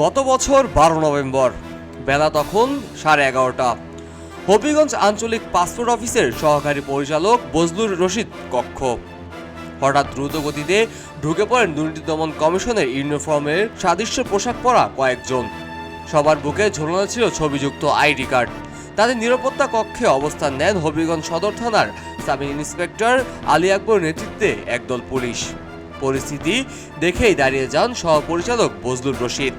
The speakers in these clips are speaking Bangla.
গত বছর বারো নভেম্বর। বেলা তখন সাড়ে এগারোটা। হবিগঞ্জ আঞ্চলিক পাসপোর্ট অফিসের সহকারী পরিচালক বজলুর রশিদ কক্ষ। হঠাৎ দ্রুত গতিতে ঢুকে পড়েন দুর্নীতি দমন কমিশনের ইউনিফর্মের সাদৃশ্য পোশাক পরা কয়েকজন। সবার বুকে ঝোলানো ছিল ছবিযুক্ত আইডি কার্ড। তাদের নিরাপত্তা কক্ষে অবস্থান নেন হবিগঞ্জ সদর থানার সাব ইন্সপেক্টর আলী আকবর নেতৃত্বে একদল পুলিশ। পরিস্থিতি দেখেই দাঁড়িয়ে যান সহপরিচালক বজলুর রশিদ।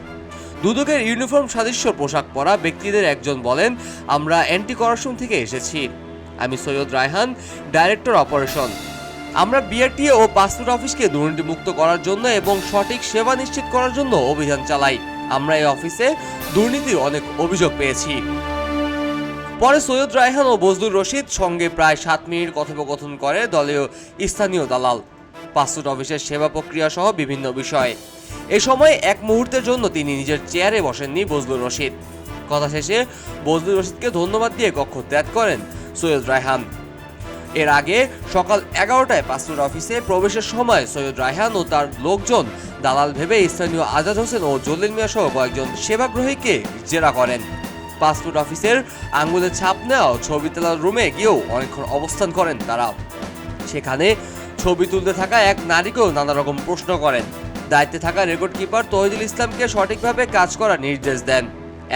দুদকের ইউনিফর্ম সাদৃশ্য পোশাক পরা ব্যক্তিদের একজন বলেন, আমরা অ্যান্টি করাপশন থেকে এসেছি। আমি সৈয়দ রায়হান, ডাইরেক্টর অপারেশন। আমরা বিআরটিএ ও পাসপোর্ট অফিসকে দুর্নীতিমুক্ত করার জন্য এবং সঠিক সেবা নিশ্চিত করার জন্য অভিযান চালাই। আমরা এই অফিসে দুর্নীতির অনেক অভিযোগ পেয়েছি। পরে সৈয়দ রায়হান ও বজলুর রশিদ সঙ্গে প্রায় সাত মিনিট কথোপকথন করে দলীয় স্থানীয় দালাল। পাসপোর্ট অফিসের সেবা প্রক্রিয়া সহ বিভিন্ন বিষয়। এ সময় এক মুহূর্তের জন্য তিনি নিজের চেয়ারে বসেননি বজলুর রশিদ। কথা শেষে বজলুর রশিদকে ধন্যবাদ দিয়ে কক্ষ ত্যাগ করেন সৈয়দ রায়হান। এর আগে সকাল এগারোটায় পাসপোর্ট অফিসে প্রবেশের সময় সৈয়দ রায়হান ও তার লোকজন দালাল ভেবে স্থানীয় আজাদ হোসেন ও জলিল মিয়া সহ কয়েকজন সেবাগ্রহীকে জেরা করেন। পাসপোর্ট অফিসের আঙ্গুলের ছাপ নেওয়া ছবি তোলার রুমে গিয়েও অনেকক্ষণ অবস্থান করেন তারা। সেখানে ছবি তুলতে থাকা এক নারীকেও নানা রকম প্রশ্ন করেন। দায়িত্বে থাকা রেকর্ড কিপার তহিদুল ইসলামকে সঠিকভাবে কাজ করার নির্দেশ দেন।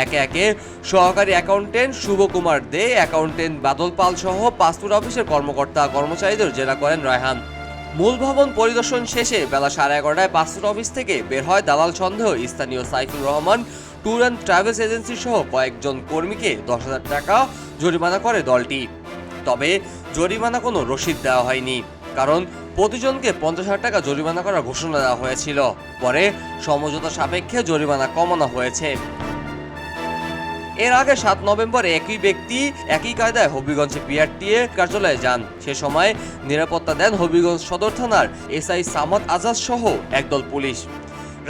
একে একে সহকারী অ্যাকাউন্টেন্ট শুভ কুমার দে, অ্যাকাউন্টেন্ট বাদল পাল সহ পাসপোর্ট অফিসের কর্মকর্তা কর্মচারীদের জেরা করেন রায়হান। মূল ভবন পরিদর্শন শেষে বেলা সাড়ে এগারোটায় পাসপোর্ট অফিস থেকে বের হয় দালাল সন্দেহ। স্থানীয় Saifur Rahman, tour and travels agency সহ কয়েকজন কর্মীকে দশ হাজার টাকা জরিমানা করে দলটি। তবে জরিমানা কোনো রসিদ দেওয়া হয়নি। কারণ প্রতিজনকে পঞ্চাশ হাজার টাকা জরিমানা করার ঘোষণা দেওয়া হয়েছিল। পরে সমঝোতা সাপেক্ষে জরিমানা কমানো হয়েছে। এর আগে সাত নভেম্বর একই ব্যক্তি একই কায়দায় হবিগঞ্জে বিআরটিএ কার্যালয়ে যান। সে সময় নিরাপত্তা দেন হবিগঞ্জ সদর থানার এসআই সামাদ আজাদ সহ একদল পুলিশ।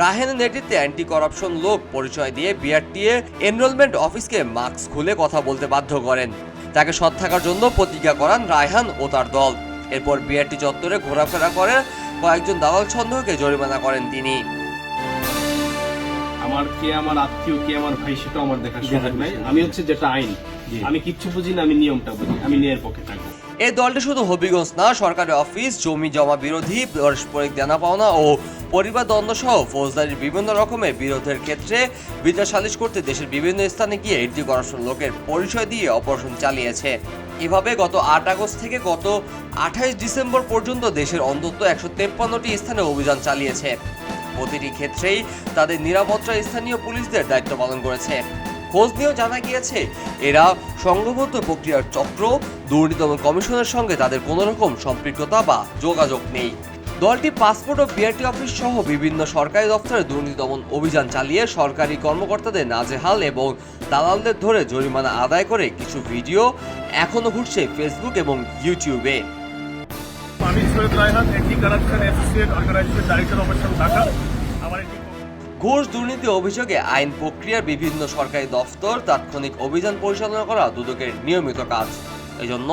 রাহেনের নেতৃত্বে অ্যান্টি করাপশন লোক পরিচয় দিয়ে বিআরটিএ এনরোলমেন্ট অফিসকে মাস্ক খুলে কথা বলতে বাধ্য করেন। তাকে সৎ থাকার জন্য প্রতিজ্ঞা করান রায়হান ও তার দল। এরপর বিআরটি চত্বরে ঘোরাফেরা করে কয়েকজন দালাল সন্দেহকে জরিমানা করেন তিনি। আমার কে আমার আত্মীয় কে আমার ভাই সেটা আমার দেখার সুযোগ নাই। আমি হচ্ছে যেটা আইন আমি কিচ্ছু বুঝি না আমি নিয়মটা বুঝি আমি নিয়ের পক্ষে থাকব। এই দলটি শুধু হবিগঞ্জ না সরকারি অফিস জমি জমা বিরোধী পারস্পরিক দেনা পাওনা ও পরিবার দ্বন্দ্ব সহ ফৌজদারির বিভিন্ন রকমের বিরোধের ক্ষেত্রে বিচার সালিশ করতে দেশের বিভিন্ন স্থানে গিয়ে এটি করাপশন লোকের পরিচয় দিয়ে অপারেশন চালিয়েছে। এভাবে গত আট আগস্ট থেকে গত আঠাইশ ডিসেম্বর পর্যন্ত দেশের অন্তত একশো তেপ্পান্নটি স্থানে অভিযান চালিয়েছে। প্রতিটি ক্ষেত্রেই তাদের নিরাপত্তা স্থানীয় পুলিশদের দায়িত্ব পালন করেছে। খোঁজ নিয়েও জানা গিয়েছে, এরা সংঘবদ্ধ প্রক্রিয়ার চক্র, দুর্নীতি কমিশনের সঙ্গে তাদের কোনো রকম সম্পৃক্ততা বা যোগাযোগ নেই। দলটি পাসপোর্ট ও বিআরটি অফিস সহ বিভিন্ন সরকারি দপ্তরে দুর্নীতি দমন অভিযান চালিয়ে সরকারি কর্মকর্তাদের নাজেহাল এবং দালালদের ধরে জরিমানা আদায় করে কিছু ভিডিও এখনও ঘুরছে ফেসবুক এবং ইউটিউবে। ঘুষ দুর্নীতি অভিযোগে আইন প্রক্রিয়ার বিভিন্ন সরকারি দফতর তাৎক্ষণিক অভিযান পরিচালনা করা দুদকের নিয়মিত কাজ। এজন্য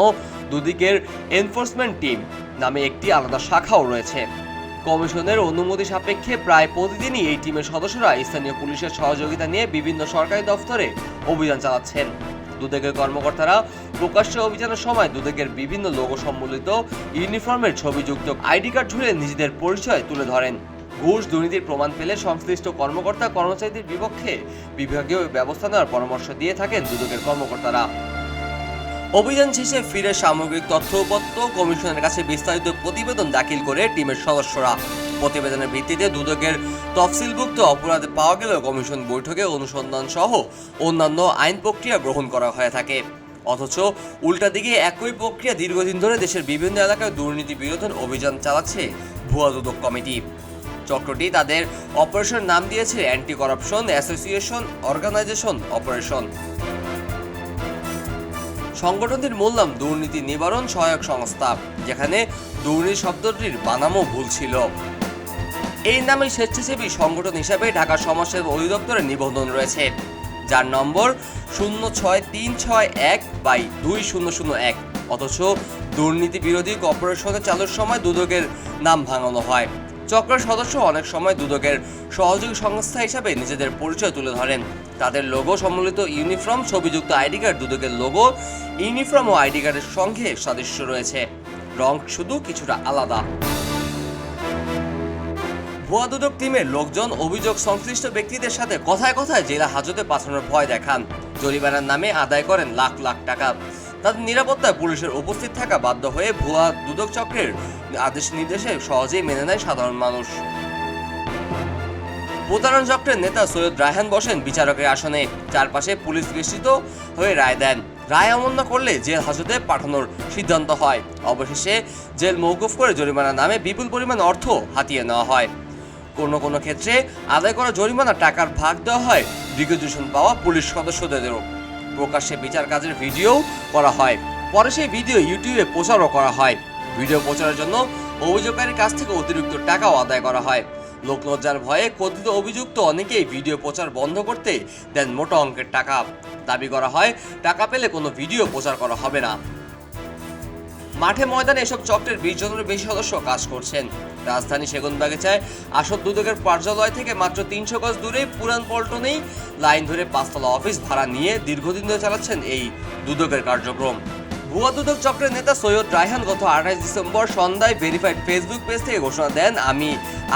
দুদিকের এনফোর্সমেন্ট টিম নামে একটি আলাদা শাখাও রয়েছে। কমিশনের অনুমতি সাপেক্ষে প্রায় প্রতিদিনই এই টিমের সদস্যরা স্থানীয় পুলিশের সহযোগিতা নিয়ে বিভিন্ন সরকারি দফতরে অভিযান চালাচ্ছেন। দুদকের কর্মকর্তারা প্রকাশ্যে অভিযানের সময় দুদকের বিভিন্ন লোগো সম্বলিত ইউনিফর্মের ছবিযুক্ত আইডি কার্ড ঝুলে নিজেদের পরিচয় তুলে ধরেন। ঘুষ দুর্নীতির প্রমাণ পেলে সংশ্লিষ্ট কর্মকর্তা কর্মচারীদের বিপক্ষে বিভাগীয় ব্যবস্থা নেওয়ার পরামর্শ দিয়ে থাকেন দুদকের কর্মকর্তারা। অভিযান শেষে ফিরে সামগ্রিক তথ্য উপাত্ত কমিশনের কাছে বিস্তারিত প্রতিবেদন দাখিল করে টিমের সদস্যরা। প্রতিবেদনের ভিত্তিতে দুদকের তফসিলভুক্ত অপরাধ পাওয়া গেলেও কমিশন বৈঠকে অনুসন্ধান সহ অন্যান্য আইন প্রক্রিয়া গ্রহণ করা হয়ে থাকে। অথচ উল্টা দিকে একই প্রক্রিয়া দীর্ঘদিন ধরে দেশের বিভিন্ন এলাকায় দুর্নীতি বিরোধের অভিযান চালাচ্ছে ভুয়া দুদক কমিটি। চক্রটি তাদের অপারেশন নাম দিয়েছে anti corruption association organisation operation সংগঠনটির মূল নাম দুর্নীতি নিবারণ সহায়ক সংস্থা, যেখানে দুর্নীতি শব্দটির বানামও ভুল ছিল। এই নামে স্বেচ্ছাসেবী সংগঠন হিসাবে ঢাকা সমাজসেবা অধিদপ্তরের নিবন্ধন রয়েছে। যার নম্বর শূন্য ছয় তিন ছয় এক বাই দুই শূন্য শূন্য এক। অথচ দুর্নীতি বিরোধী কর্পোরেশনে চালুর সময় দুদকের নাম ভাঙানো হয়। চক্রের সদস্য অনেক সময় দুদকের সহযোগী সংস্থা হিসাবে নিজেদের পরিচয় তুলে ধরেন। তাদের লোগো সম্মিলিত ইউনিফর্ম ছবিযুক্ত আইডি কার্ড দুদকের লোগো ইউনিফর্ম ও আইডি কার্ডের সঙ্গে সাদৃশ্য রয়েছে। রং শুধু কিছুটা আলাদা। ভুয়া দুদক টিমের লোকজন অভিযোগ সংশ্লিষ্ট ব্যক্তিদের সাথে কথায় কথায় জেলা হাজতে পাঠানোর ভয় দেখান। জরিমানার নামে আদায় করেন লাখ লাখ টাকা। তাদের নিরাপত্তায় পুলিশের উপস্থিত থাকা বাধ্য হয়ে ভুয়া দুদক চক্রের আদেশ নির্দেশে সহজেই মেনে নেয় সাধারণ মানুষ। প্রতারণ চক্রের নেতা সৈয়দ রায়হান বসেন বিচারকের আসনে। চারপাশে পুলিশ বেষ্টিত হয়ে রায় দেন। রায় অমান্য করলে জেল হাজতে পাঠানোর সিদ্ধান্ত হয়। অবশেষে জেল মৌকুফ করে জরিমানা নামে বিপুল পরিমাণ অর্থ হাতিয়ে নেওয়া হয়। কোনো কোনো ক্ষেত্রে আদায় করা জরিমানা টাকার ভাগ দেওয়া হয়। রিকুইজিশন পাওয়া পুলিশ সদস্যদেরও। প্রকাশ্যে বিচার কাজের ভিডিও করা হয়। পরে সেই ভিডিও ইউটিউবে প্রচারও করা হয়। ভিডিও প্রচারের জন্য অভিযোগকারীর কাছ থেকে অতিরিক্ত টাকাও আদায় করা হয়। লোকলজ্জার ভয়ে কথিত অভিযুক্ত অনেকেই ভিডিও প্রচার বন্ধ করতে দেন মোটা অঙ্কের টাকা। দাবি করা হয়, টাকা পেলে কোনো ভিডিও প্রচার করা হবে না। মাঠে ময়দানে এসব চক্রের বিশ জনের বেশি সদস্য কাজ করছেন। রাজধানী সেগুনবাগিচায় আসদ দুদকের কার্যালয় থেকে মাত্র তিনশো গজ দূরে পুরান পল্টনেই লাইন ধরে পাঁচতলা অফিস ভাড়া নিয়ে দীর্ঘদিন ধরে চালাচ্ছেন এই দুদকের কার্যক্রম। ভুয়া দুদক চক্রের নেতা সৈয়দ রায়হান গত আঠাশ ডিসেম্বর সন্ধ্যায় ভেরিফাইড ফেসবুক পেজ থেকে ঘোষণা দেন, আমি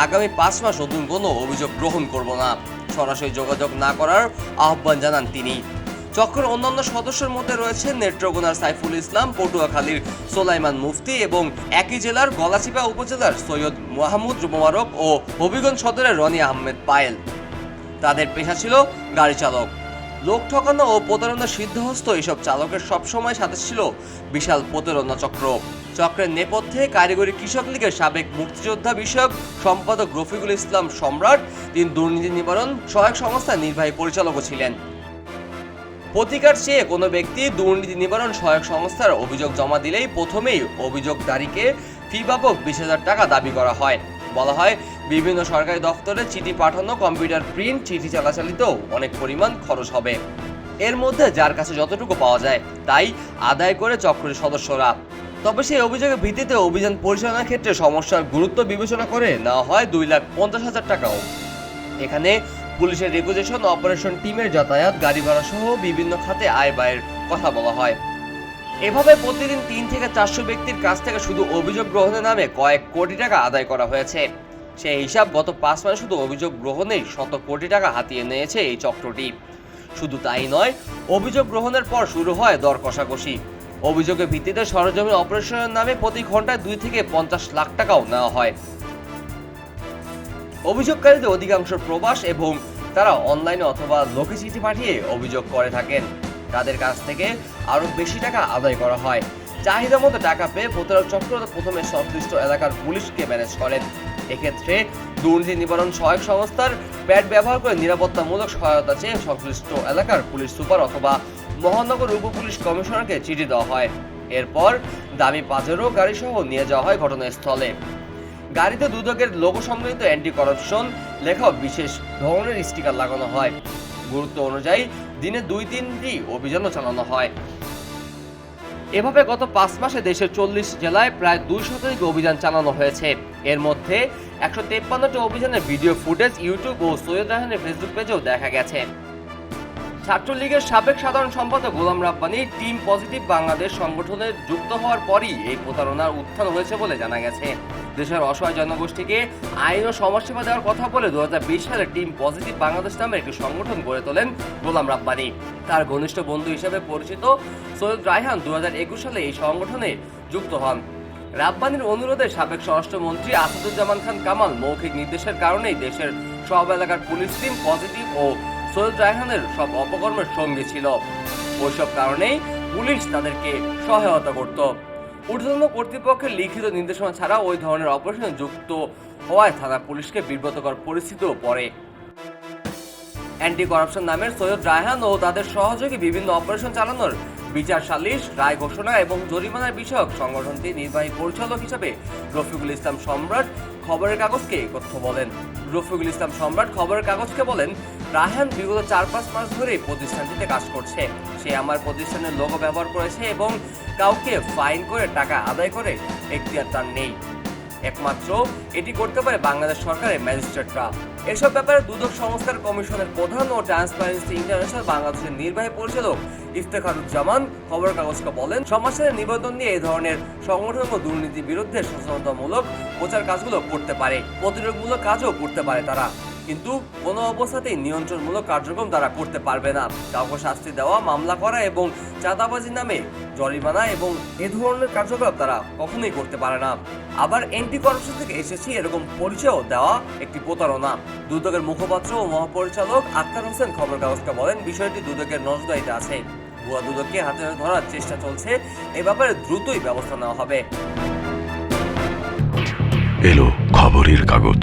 আগামী পাঁচ মাস নতুন কোনো অভিযোগ গ্রহণ করব না। সরাসরি যোগাযোগ না করার আহ্বান জানান তিনি। চক্রের অন্যান্য সদস্যের মধ্যে রয়েছে নেত্রকোনার সাইফুল ইসলাম, পটুয়াখালীর সোলাইমান মুফতি এবং একই জেলার গলাচিপা উপজেলার সৈয়দ মাহমুদ মোবারক ও হবিগঞ্জ সদরের রনি আহমেদ পায়েল। তাদের পেশা ছিল গাড়ি চালক। লোক ঠকানো ও প্রতারণা সিদ্ধহস্ত এসব চালকের সবসময় সাথে ছিল বিশাল প্রতারণা চক্র। চক্রের নেপথ্যে কারিগরি কৃষক লীগের সাবেক মুক্তিযোদ্ধা বিষয়ক সম্পাদক রফিকুল ইসলাম সম্রাট, তিনি দুর্নীতি নিবারণ সহায়ক সংস্থার নির্বাহী পরিচালকও ছিলেন। প্রতিকার চেয়ে কোনো ব্যক্তি দুর্নীতি নিবারণ সহায়ক সংস্থার অভিযোগ জমা দিলেই প্রথমেই অভিযোগকারীকে ফি বাবক বিশ হাজার টাকা দাবি করা হয়। বলা হয়, বিভিন্ন সরকারি দফতরে চিঠি পাঠানো, কম্পিউটার প্রিন্ট, চিঠি চালাচালিতেও অনেক পরিমাণ খরচ হবে। এর মধ্যে যার কাছে যতটুকু পাওয়া যায়, তাই আদায় করে চক্রের সদস্যরা। তবে সেই অভিযোগের ভিত্তিতে অভিযান পরিচালনার ক্ষেত্রে সমস্যার গুরুত্ব বিবেচনা করে নেওয়া হয় দুই লাখ পঞ্চাশ হাজার টাকাও। এখানে পুলিশের রেগুলেশন অপারেশন টিমের যাতায়াত, গাড়ি ভাড়া সহ বিভিন্ন খাতে আয় ব্যয়ের কথা বলা হয়। এভাবে প্রতিদিন তিন থেকে চারশো ব্যক্তির কাছ থেকে শুধু অভিযোগ গ্রহণের নামে কয়েক কোটি টাকা আদায় করা হয়েছে। সেই হিসাব গত পাঁচ মাসে শুধু অভিযোগ গ্রহণেই শত কোটি টাকা হাতিয়ে নিয়েছে এই চক্রটি। শুধু তাই নয়, অভিযোগ গ্রহণের পর শুরু হয় দর কষাকষি। অভিযোগের ভিত্তিতে সরজমিন অপারেশনের নামে প্রতি ঘন্টায় দুই থেকে পঞ্চাশ লাখ টাকাও নেওয়া হয়। অভিযোগকারীদের অধিকাংশ প্রবাস এবং তারা অনলাইনে অথবা লোকে চিঠি পাঠিয়ে অভিযোগ করে থাকেন। তাদের কাছ থেকে আরও বেশি টাকা আদায় করা হয়। চাহিদা মতো টাকা পেয়ে প্রতারক চক্র প্রথমে সংশ্লিষ্ট এলাকার পুলিশকে ম্যানেজ করেন। এক্ষেত্রে দুর্নীতি নিবারণ সহায়ক সংস্থার প্যাড ব্যবহার করে নিরাপত্তামূলক সহায়তা চেয়ে সংশ্লিষ্ট এলাকার পুলিশ সুপার অথবা মহানগর উপ পুলিশ কমিশনারকে চিঠি দেওয়া হয়। এরপর দামি পাজেরো গাড়ি সহ নিয়ে যাওয়া হয় ঘটনাস্থলে। গাড়িতে দুদকের লোগো সম্মিলিত অ্যান্টি করাপশন লেখাও বিশেষ ধরনের স্টিকার লাগানো হয়। গুরুত্ব অনুযায়ী দিনে দুই তিনটি অভিযানও চালানো হয়। এভাবে গত পাঁচ মাসে দেশের চল্লিশ জেলায় প্রায় দুই শতাধিক অভিযান চালানো হয়েছে। এর মধ্যে একশো তেপ্পান্নটি অভিযানের ভিডিও ফুটেজ ইউটিউব ও সৈয়দ রাহানের ফেসবুক পেজেও দেখা গেছে। ছাত্রলীগের সাবেক সাধারণ সম্পাদক গোলাম রাব্বানি টিম পজিটিভ বাংলাদেশ সংগঠনে যুক্ত হওয়ার পরই এই প্রতারণার উত্থান হয়েছে বলে জানা গেছে। দেশের অসহায় জনগোষ্ঠীকে আইন ও সমাজসেবা দেওয়ার কথা বলে দুহাজার বিশ সালে টিম পজিটিভ বাংলাদেশ নামে একটি সংগঠন গড়ে তোলেন গোলাম রাব্বানি। তার ঘনিষ্ঠ বন্ধু হিসেবে পরিচিত সৈয়দ রায়হান দু হাজার একুশ সালে এই সংগঠনে যুক্ত হন। রাব্বানির অনুরোধে সাবেক স্বরাষ্ট্রমন্ত্রী আসাদুজ্জামান খান কামাল মৌখিক নির্দেশের কারণেই দেশের সব এলাকার পুলিশ টিম পজিটিভ ও সৈয়দ রায়হানের সব অপকর্মের সঙ্গে ছিল। ওইসব কারণেই পুলিশ তাদেরকে সহায়তা করত। ঊর্ধ্বতন কর্তৃপক্ষের লিখিত নির্দেশনা ছাড়া ওই ধরনের অপারেশনে যুক্ত হওয়ায় থানা পুলিশকে বিব্রতকর পরিস্থিতিও পড়ে। অ্যান্টি করাপশন নামের সৈয়দ রায়হান ও তাদের সহযোগী বিভিন্ন অপারেশন চালানোর বিচার সালিশ, রায় ঘোষণা এবং জরিমানার বিষয়ক সংগঠনটি নির্বাহী পরিচালক হিসেবে রফিকুল ইসলাম সম্রাট খবরের কাগজকে তথ্য বলেন। রফিকুল ইসলাম সম্রাট খবরের কাগজকে বলেন রায়হান বিগত চার পাঁচ মাস ধরে প্রতিষ্ঠানটিতে কাজ করছে। সে আমার প্রতিষ্ঠানের লোগো ব্যবহার করেছে এবং কাউকে ফাইন করে টাকা আদায় করে এখতিয়ার তার নেই। একমাত্র এটি করতে পারে বাংলাদেশ সরকারের ম্যাজিস্ট্রেটরা এসব ব্যাপারে দুদক সংস্কার কমিশনের প্রধান ও ট্রান্সপারেন্সি ইন্টারন্যাশনাল বাংলাদেশের নির্বাহী পরিচালক ইফতেখারুজ্জামান খবর কাগজকে বলেন সমাজের নিবেদন নিয়ে এই ধরনের সংগঠন ও দুর্নীতির বিরুদ্ধে সচেতনতামূলক প্রচার কাজগুলো করতে পারে, প্রতিরোধমূলক কাজও করতে পারে তারা। কিন্তু কোনো অবস্থাতেই নিয়ন্ত্রণমূলক কার্যক্রম তারা করতে পারবে না। কাউকে শাস্তি দেওয়া, মামলা করা এবং চাঁদাবাজির নামে জরিমানা এবং এ ধরনের কার্যকলাপ তারা কখনোই করতে পারে না। আবার এন্টি করাপশন থেকে এসেছি এরকম পরিচয়ও দেওয়া একটি প্রতারণা। দুদকের মুখপাত্র ও মহাপরিচালক আক্তার হোসেন খবর কাগজকে বলেন, বিষয়টি দুদকের নজরদারিতে আছে। ভুয়া দুদককে হাতে ধরার চেষ্টা চলছে, এ ব্যাপারে দ্রুতই ব্যবস্থা নেওয়া হবে। এলো খবরের কাগজ।